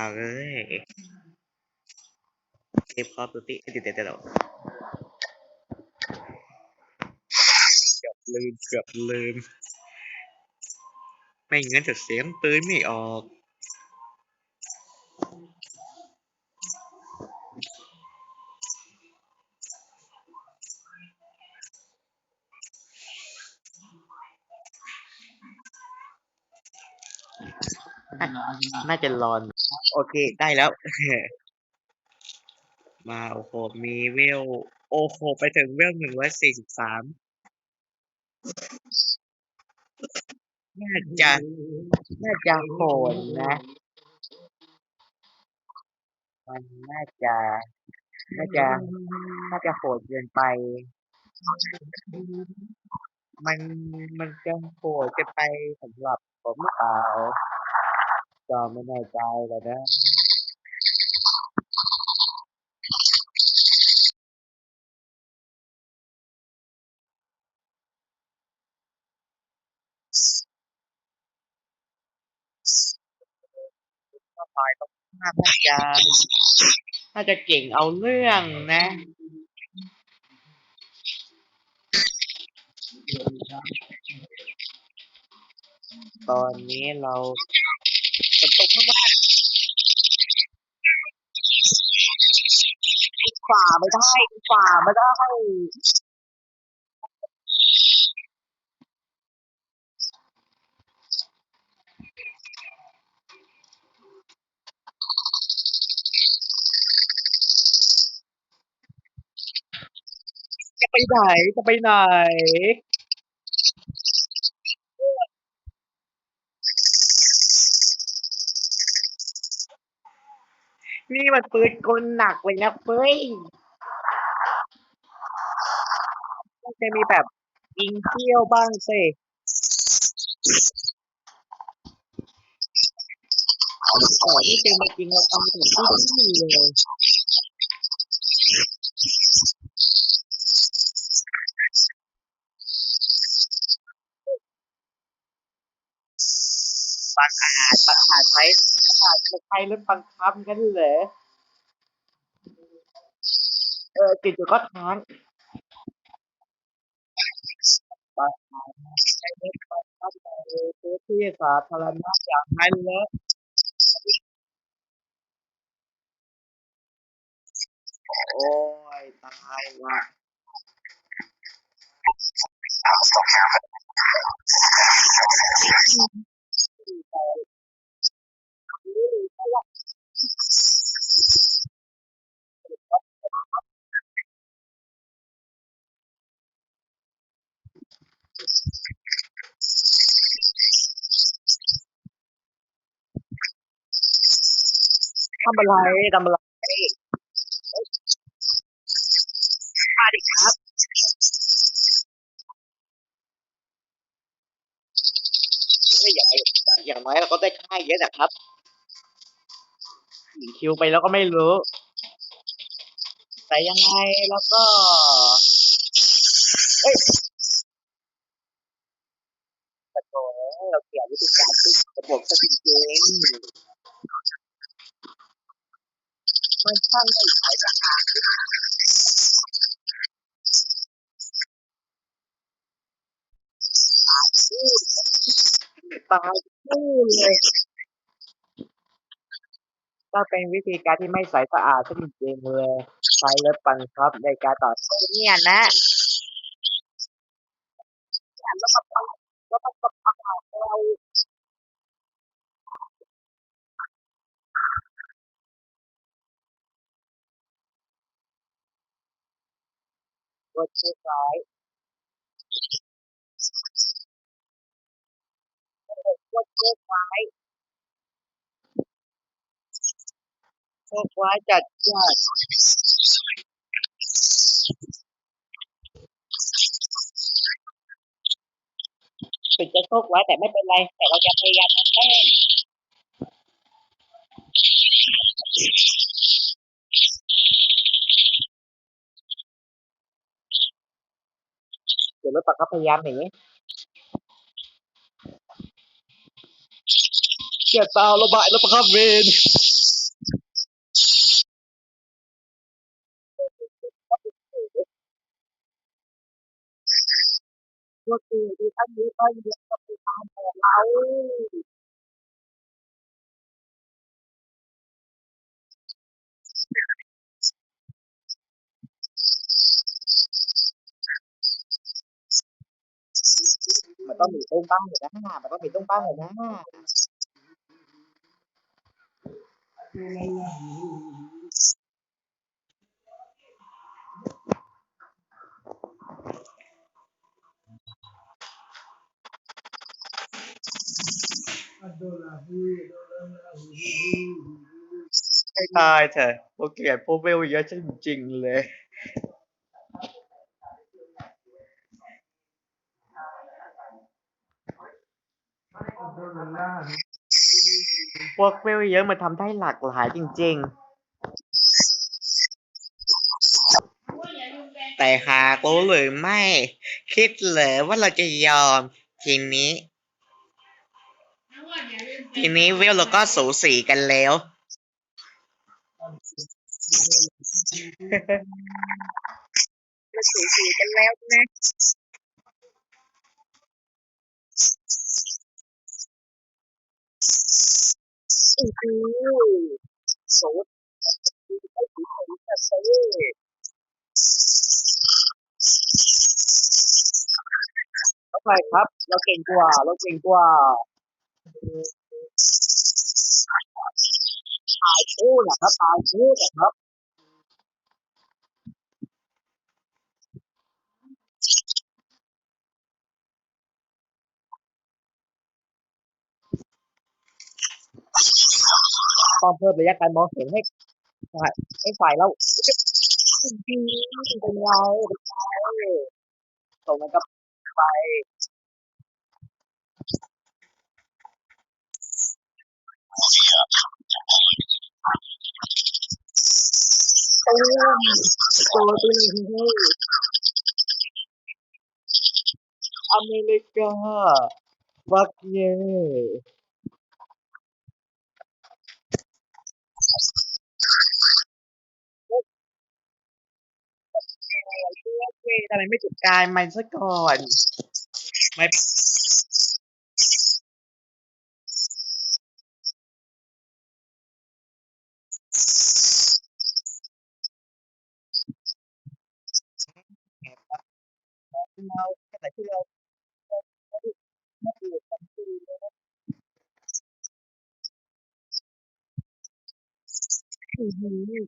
เอาเลยเก็บคอปตัวที่ติดเดี๋ยวเกือบลืมเกือบลืม ไม่งั้นจะเสียงปืนไม่ออกน่าจะรอน โอเค ได้แล้ว มาโอ้โหมีเวล โอ้โห ไปถึงเวลหนึ่งร้อยสี่สิบสามน่าจะน่าจะโหดนะ มันน่าจะน่าจะน่าจะโหดเกินไป มันมันจะโหดเกินไปสำหรับผมหรือเปล่า ก็ไม่แน่ใจแล้วนะฝ่ายตรงข้ามน่าจะน่าจะเก่งเอาเรื่องนะตอนนี้เราฝนตกข้างล่าง ฝ่าไม่ได้ฝ่าไม่ได้จะไปไหนจะไปไหน นี่มันปืนกลหนักเลยนะเฟ้ยมันจะมีแบบยิงเที่ยวบ้างสิโอ้นี่เป็นมาจริงเราทำถึงที่นี่เลยบางอาจบางอาจใช้ บางอาจะใช้รถบังคับกันเหรอเออจิตอยู่ก็ค้างบางอาจใช้รถบังคับในพื้นที่สาธารณะอย่างนั้นเหรอโอ้ยตายว่ะ ทำอะไรทำอะไรมาดิครับ ไม่อย่างไรอย่างน้อยเราก็ได้ค่ายเยอะนะครับหญิง คิวไปแล้วก็ไม่รู้ แต่ยังไงแล้วก็ เอ้ยโอ้โหเราเสียวิธีการที่ระบบซะจริงๆมันช่างไม่ใช่สะอาดตายคู่เลย ก็เป็นวิธีการที่ไม่ใสสะอาดซะจริงๆเลยใช้รถบังครับในการต่อสู้เนี่ยนะแล้วก็แล้วก็เรากดที่ซ้ายกดที่ซ้าย โชคร้ายจัดจ้านถึงจะโชคร้ายแต่ไม่เป็นไร แต่เราจะพยายามทำให้เดี๋ยวรถปักก็พยายามหนีเกียตาระบายรถประคับเวนพวกกูที่ท่านนี้ก็เรี ยนกับตามของเรามันต้องมีตุ้งบ้ ต้องมีตุ้งบ้างอยู่ตายเถอะพวกเกลียดพวกเวลเยอะจริงๆเลย พวกเวลเยอะมันทำได้หลากหลายจริงๆ แต่หากรู้หรือไม่ คิดเลยว่าเราจะยอม ทีนี้ ทีนี้เวลเราก็สูสีกันแล้วมันสูสีกันแล้วนะอือหือสูสีไม่สูสีกันเลยทำไมครับ เราเก่งกว่า เราเก่งกว่า ตายคู่นะครับตายคู่นะครับต้องเพิ่มระยะการมองเห็นให้ฝ่ายให้ฝ่ายเราดีเป็นไงเป็นไงส่งมันกับไป ตูมตัวตัวนี้อเมริกาวักเย่ทำไมไม่จุดการมันซะก่อนไม่ เราแต่ที่เราไม่ถูกกันคือ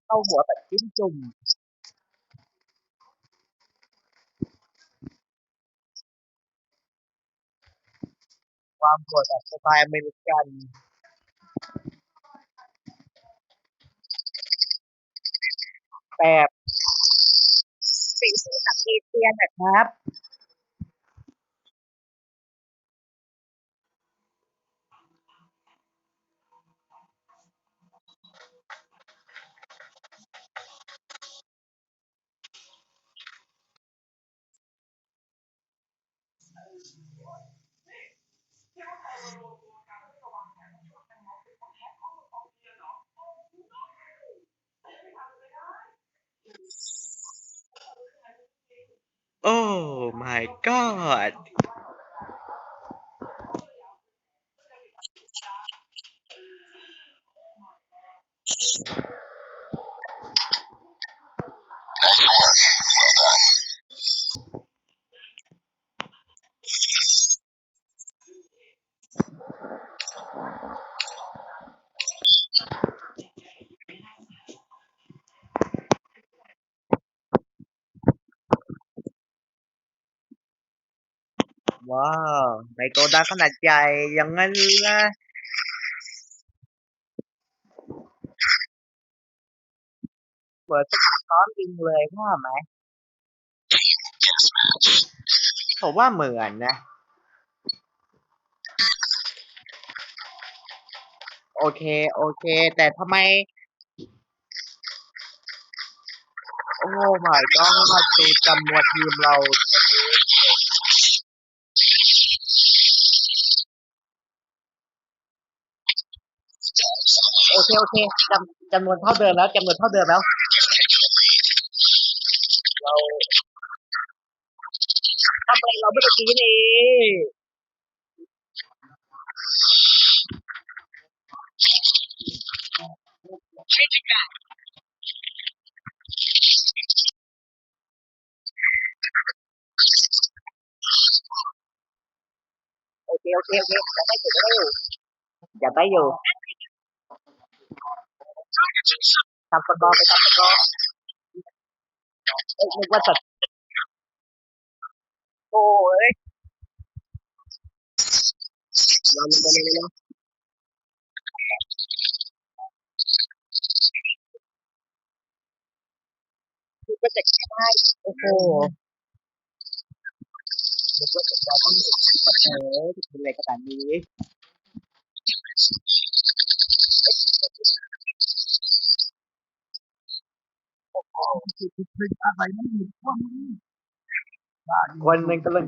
เข้าหัวแบบจิ้มจุ่มความโกรธแบบสไตล์อเมริกันแบบสีสีจากเอเชียนะครับ โอ้ my god ว้าวในโกดังขนาดใหญ่อย่างนั้นล่ะเปิดซ้อมจริงเลยว่าไหมผมว่าเหมือนนะ โอเค โอเค แต่ทำไม โอ้ my god ดูจำนวนทีมเรา โอเคโอเคจำจำนวนเท่าเดิมแล้วจำนวนเท่าเดิมแล้ว เราทำไรเราเมื่อกี้นี่โอเคโอเคโอเคจะได้อยู่จะได้อยู่อย่าได้อยู่ ทำสกอร์ไปทำสกอร์เอ้ยนึกว่าจะโอ้ยเราลงไปเลยเลยนึกว่าจะได้โอ้โหนึกว่าจะได้ต้องเออเป็นอะไรขนาดนี้ อะไรไม่มีคนคนหนึ่งกำลัง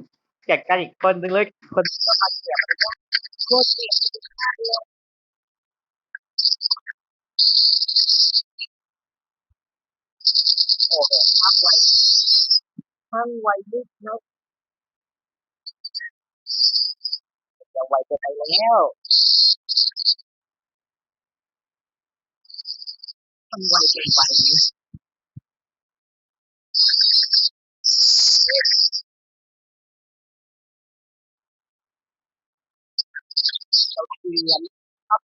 จัดการอีกคนหนึ่งเลย คนก็มาเสียบโคตรเสียบโอ้โหทั้งไวทั้งไวนิดนะจะไวจะไปแล้ว มันไวเกินไปนะเราเรียนครับ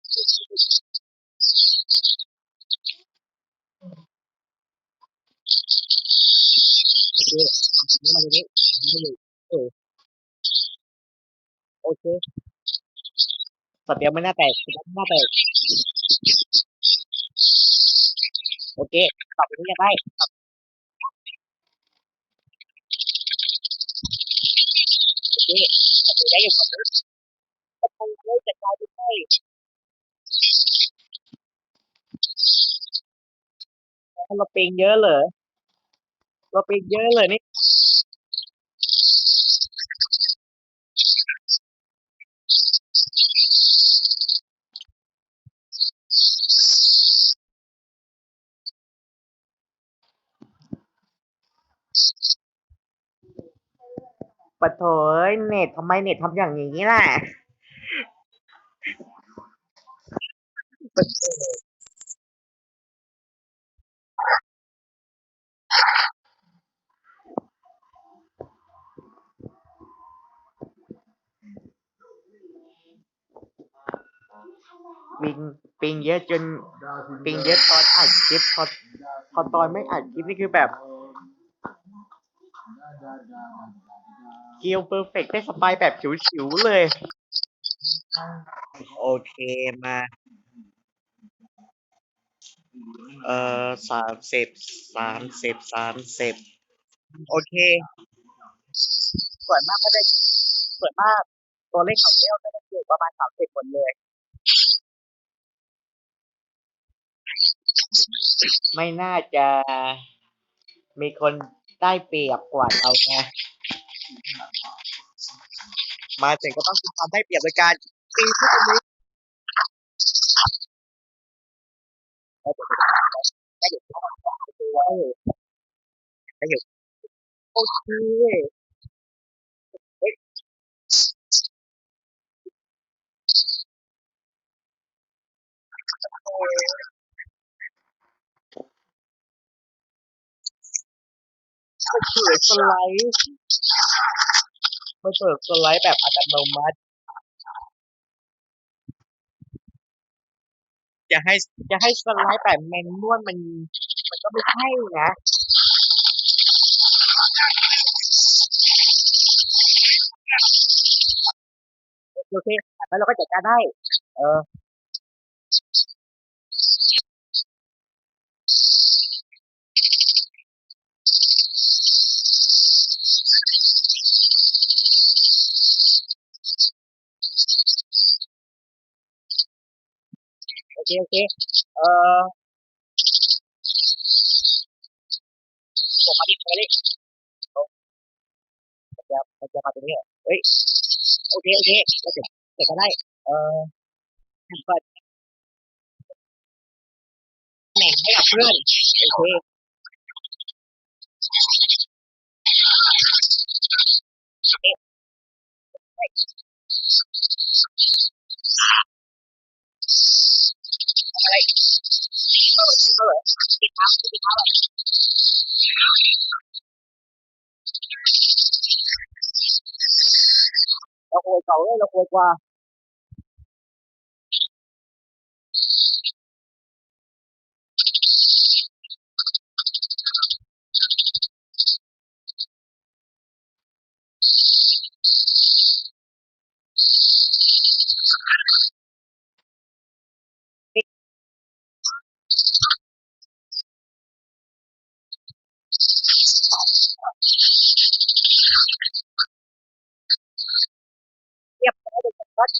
โอเคนี่มาตรงนี้ไม่อยู่เอโอเคสเตียมไม่น่าแตกไม่น่าแตก โอเคตอบไปนี้ยังได้โอเคตอบไปได้อยู่คนนึงตอบไปเลยจะกลายเป็นไม่เราปิงเยอะเหรอเราปิงเยอะเลยนี่ ปะโถเอ้ยเน็ตทำไมเน็ตทำอย่างนี้ล่ะปะโถปิงปิงเยอะจนปิงเยอะตอนอัดคลิปพอพอตอนไม่อัดคลิปนี่คือแบบ เกียวเพอร์เฟกได้สบายแบบฉิวๆเลย โอเคมา เอ่อสามสิบสามสิบสามสิบโอเค ส่วนมากก็ได้ส่วนมาก ตัวเลขของเที่ยวจะอยู่ประมาณสามสิบคนเลย ไม่น่าจะมีคนได้เปรียบกว่าเราไง มาถึงก็ต้องมีความได้เปรียบโดยการตีที่ตรงนี้ได้อยู่ได้อยู่ได้อยู่โอเคเฮ้ มันเปิดสไลด์มันเปิดสไลด์แบบอัตโนมัติ จะให้จะให้สไลด์แบบแมนนวลมันมันก็ไม่ใช่นะโอเคแล้วเราก็จัดการได้ เออ ok ok. Ờ. Của máy đi thoại đấy. Không bật ra bật ra mặt đấy hả đấy. Ok ok. Đã chuyển chuyển sang đây ờ. Thành phần này hãy học ok. Thank. รงนี้เหรอเฮ้ยโอเคโอเคเราจะจัดการได้ เออเปิดแหน่งให้กับเพื่อน โอเค อะไรเออเออติดครับติดครับเราคุยเก่าเลยเราคุยกว่า เทียบ กัน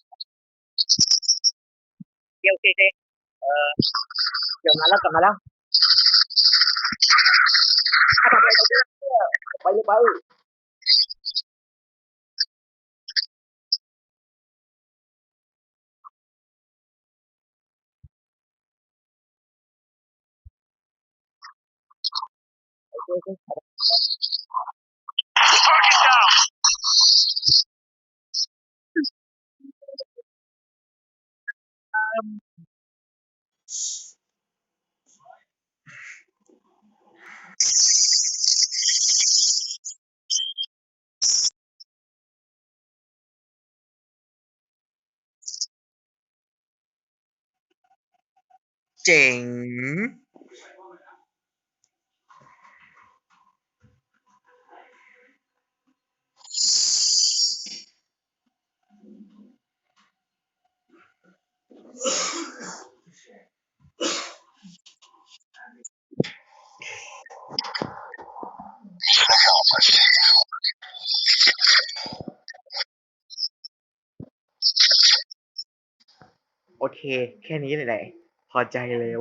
ได้เลยครับเดี๋ยว เจเจเออเดี๋ยวมาแล้วกลับมาแล้วทำอะไรตรงนี้ไปเลยไปเจ๋ง โอ เค แค่นี้เลยแหละ พอใจแล้ว